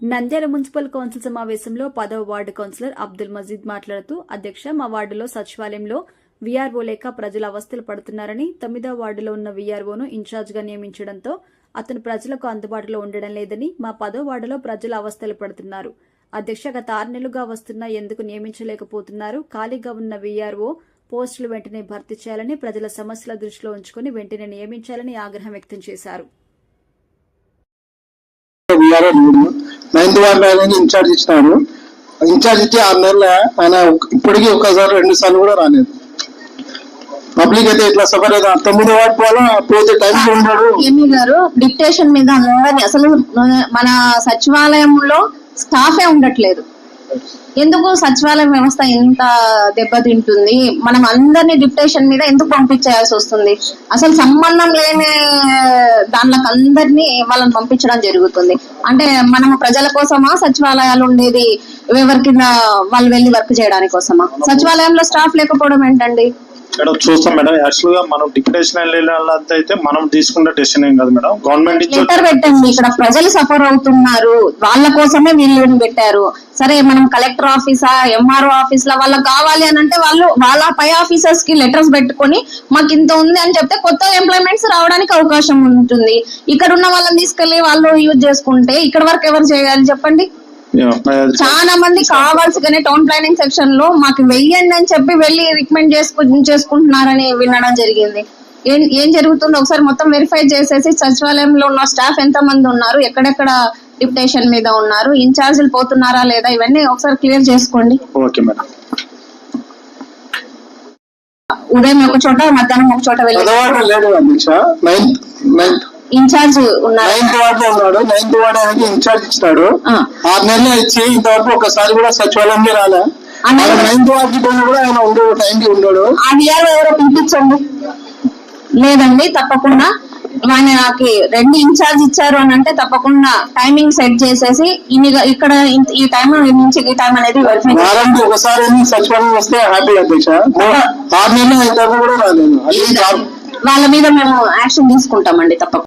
Nandyal municipal council సమావేశంలో పదవ ward councillor Abdul మజీద్ మాట్లాడుతూ అధ్యక్ష మా వార్డులో సచివాలయంలో వీఆర్ఓ లేక ప్రజలు అవస్థలు పడుతున్నారని తొమ్మిదవ వార్డులో ఉన్న వీఆర్ఓను ఇన్ఛార్జ్గా నియమించడంతో అతను ప్రజలకు అందుబాటులో ఉండడం లేదని మా పదో వార్డులో ప్రజలు అవస్థలు పడుతున్నారు. అధ్యక్ష గత ఆరు నెలలుగా వస్తున్నా ఎందుకు నియమించలేకపోతున్నారు? ఖాళీగా ఉన్న వీఆర్ఓ పోస్టులు వెంటనే భర్తీ చేయాలని ప్రజల సమస్యల దృష్టిలో ఉంచుకుని వెంటనే నియమించాలని ఆగ్రహం వ్యక్తం చేశారు. నైన్త్ వార్డు ఆయన ఇన్ఛార్జ్ ఇచ్చినారు ఇన్ఛార్జ్ ఇచ్చి ఆరు నెలల ఆయన ఇప్పటికీ ఒక్కసారి రెండు సార్లు కూడా రాలేదు. పబ్లిక్ అయితే ఇట్లా సఫర్ అయితే తొమ్మిదో వార్డు పోవాలా? పోతే టైం ఉన్నాడు ఎంఈ గారు? డిక్టేషన్ మీద అందరినీ అసలు మన సచివాలయంలో స్టాఫే ఉండట్లేదు. ఎందుకు సచివాలయం వ్యవస్థ ఎంత దెబ్బతింటుంది మనం అందరినీ డిక్టేషన్ మీద ఎందుకు పంపించేయాల్సి వస్తుంది? అసలు సంబంధం లేని దానిలకు అందరినీ వాళ్ళని పంపించడం జరుగుతుంది. అంటే మనం ప్రజల కోసమా సచివాలయాలు ఉండేది ఎవరి కింద వాళ్ళు వెళ్ళి వర్క్ చేయడానికి కోసమా? సచివాలయంలో స్టాఫ్ లేకపోవడం ఏంటండి? మేడం చూస్తాం మేడం. యాక్చువల్గా మనం డిప్యుటేషన్ అయితే మనం తీసుకున్న డెసిషన్ ఏం కాదు మేడం. గవర్నమెంట్ లెటర్ పెట్టండి. ఇక్కడ ప్రజలు సఫర్ అవుతున్నారు. వాళ్ళ కోసమే వీళ్ళని పెట్టారు. సరే మనం కలెక్టర్ ఆఫీసా ఎంఆర్ఓ ఆఫీస్ లా వాళ్ళకి కావాలి అని అంటే వాళ్ళు వాళ్ళ పై ఆఫీసర్స్కి లెటర్స్ పెట్టుకొని మాకు ఇంత ఉంది అని చెప్తే కొత్త ఎంప్లాయ్మెంట్స్ రావడానికి అవకాశం ఉంటుంది. ఇక్కడ ఉన్న వాళ్ళని తీసుకెళ్ళి వాళ్ళు యూజ్ చేసుకుంటే ఇక్కడ వరకు ఎవరు చేయాలి చెప్పండి? చాలా మంది కావాల్సిగానే టౌన్ ప్లానింగ్ సెక్షన్లో మాకు వెయ్యండి అని చెప్పి వెళ్ళి రికమెండ్ చేసుకు చేసుకుంటున్నారని వినడం జరిగింది. ఏం ఏం జరుగుతుందో ఒకసారి మొత్తం వెరిఫై చేసేసి సచివాలయంలో ఉన్న స్టాఫ్ ఎంత మంది ఉన్నారు ఎక్కడెక్కడ డిప్యుటేషన్ మీద ఉన్నారు ఇన్ఛార్జీలు పోతున్నారా లేదా ఇవన్నీ ఒకసారి క్లియర్ చేసుకోండి. ఓకే మేడం ఉదయం ఒక చోట మధ్యాహ్నం ఒక చోట వెళ్ళి ఇన్ఛార్జ్ ఉన్నారు. నైన్త్ వార్డు లో ఉన్నాడు. నైన్త్ వార్డు ఆయనకి ఇన్ఛార్జ్ ఇచ్చినాడు. ఆరు నెలలు ఇచ్చి ఇంతవరకు ఒకసారి కూడా సచివాలయంకి రాలే. నైన్త్ వార్డు కూడా ఆయన ఉండడు టైంకి ఉండడు. ఆ డిఆర్ ఎవరో పిలిపించండి. లేదండి తప్పకుండా. ఆయనకి రెండు ఇన్ఛార్జ్ ఇచ్చారు అని అంటే తప్పకుండా టైమింగ్ సెట్ చేసేసి ఇన్ని ఇక్కడ ఈ టైం నుంచి ఈ టైం అనేది వారానికి ఒకసారి సచివాలయం వస్తే హ్యాపీ అధ్యక్ష. ఆరు నెలలు కూడా రాలేదు. అది. వాళ్ళ మీద మేము యాక్షన్ తీసుకుంటామండి తప్పకుండా.